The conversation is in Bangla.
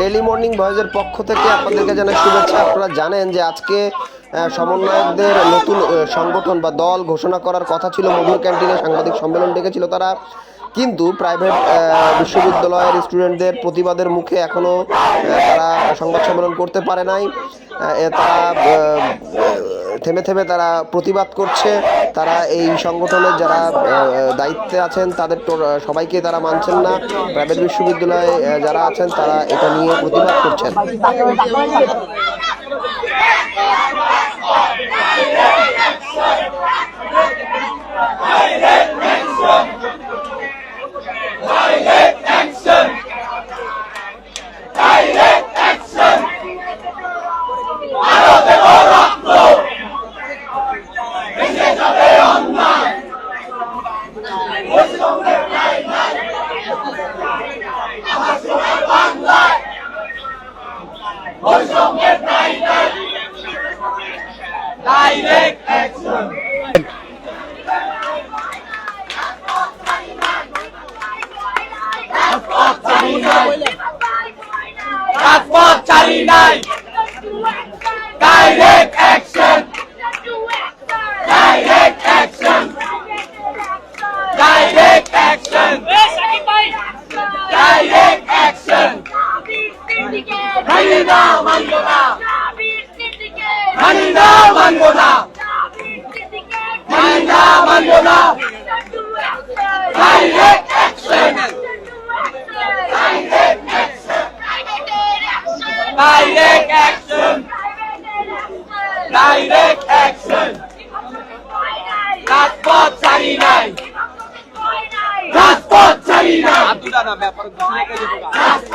ডেলি মর্নিং ভয়েসের পক্ষ থেকে আপনাদেরকে জানাই শুভেচ্ছা। আপনারা জানেন যে আজকে সমন্বয়কদের নতুন সংগঠন বা দল ঘোষণা করার কথা ছিল। মধুর ক্যান্টিনে সাংবাদিক সম্মেলন ডেকেছিল তারা। কিন্তু প্রাইভেট বিশ্ববিদ্যালয়ের স্টুডেন্টদের প্রতিবাদের মুখে এখনও তারা সংবাদ সম্মেলন করতে পারে নাই। তারা থেমে থেমে তারা প্রতিবাদ করছে। তারা এই সংগঠনের যারা দায়িত্বে আছেন, তাদের সবাইকে তারা মানছেন না। প্রাইভেট বিশ্ববিদ্যালয়ে যারা আছেন, তারা এটা নিয়ে প্রতিবাদ করছেন। রাজপথ চালি নাই direct action direct action direct action direct action মানি না মানব না। মানি না মানব না। মানি না মানব না। Direct action direct action direct action রাজপথ ছাড়ি নাই। রাজপথ ছাড়ি নাই। রাজপথ